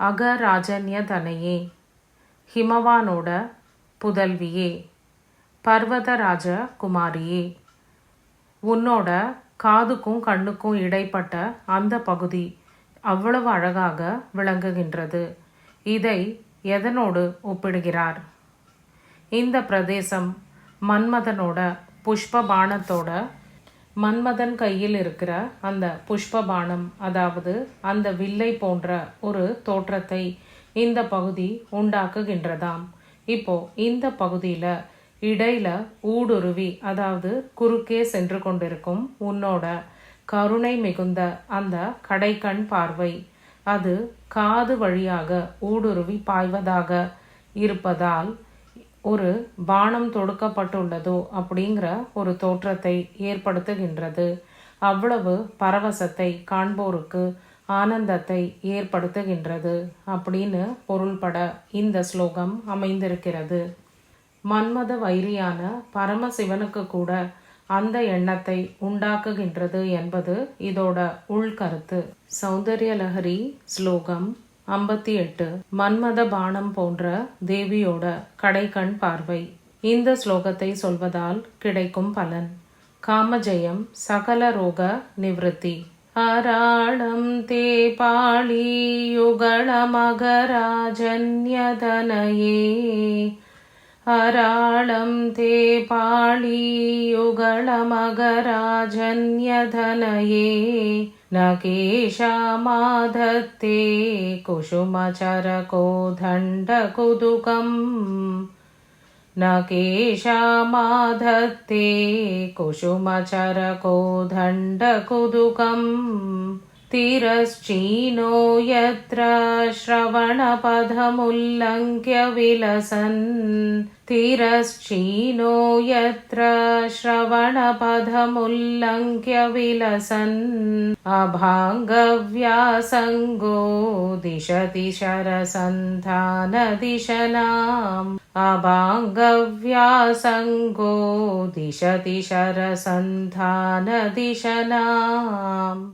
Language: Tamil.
அகராஜன்யதனையே. ஹிமவானோட புதல்வியே. பர்வதராஜ குமாரியே உன்னோட காதுக்கும் கண்ணுக்கும் இடைப்பட்ட அந்த பகுதி அவ்வளவு அழகாக விளங்குகின்றது. இதை எதனோடு ஒப்பிடுகிறார்? இந்த பிரதேசம் மன்மதனோட புஷ்ப பானத்தோட மன்மதன் கையில் இருக்கிற அந்த புஷ்பபானம் அதாவது அந்த வில்லை போன்ற ஒரு தோற்றத்தை இந்த பகுதி உண்டாக்குகின்றதாம். இப்போ இந்த பகுதியில் இடையில ஊடுருவி அதாவது குறுக்கே சென்று கொண்டிருக்கும் உன்னோட கருணை மிகுந்த அந்த கடைக்கண் பார்வை அது காது வழியாக ஊடுருவி பாய்வதாக இருப்பதால் ஒரு பானம் தொடுக்கப்பட்டுள்ளதோ அப்படிங்கிற ஒரு தோற்றத்தை ஏற்படுத்துகின்றது. அவ்வளவு பரவசத்தை காண்போருக்கு ஆனந்தத்தை ஏற்படுத்துகின்றது அப்படின்னு பொருள்பட இந்த ஸ்லோகம் அமைந்திருக்கிறது. மன்மத வைரியான பரமசிவனுக்கு கூட அந்த எண்ணத்தை உண்டாக்குகின்றது என்பது இதோட உள்கருத்து சௌந்தர்யலஹரி ஸ்லோகம் ஐம்பத்தி எட்டு. மன்மத பானம் போன்ற தேவியோட கடைக்கண் பார்வை. இந்த ஸ்லோகத்தை சொல்வதால் கிடைக்கும் பலன். காமஜெயம் சகல ரோக நிவத்தி அராளம் தே பாளியுகளமகராஜன்யதனயே अराळं ते पाळीयुगळमगराजन्यधनये न केशामाधत्ते कुसुमचरकोदण्डकुदुकम्। न केशामाधत्ते कुसुमचरकोदण्डकुदुकम् तिरश्चीनो यत्र श्रवणपदमुल्लङ्घ्य विलसन् तिरश्चीनो यत्र श्रवणपदमुल्लङ्घ्य विलसन् अभाङ्गव्यासङ्गो दिशति शरसन्धानदिशनाम्। अभाङ्गव्यासङ्गो दिशति शरसन्धानदिशनाम्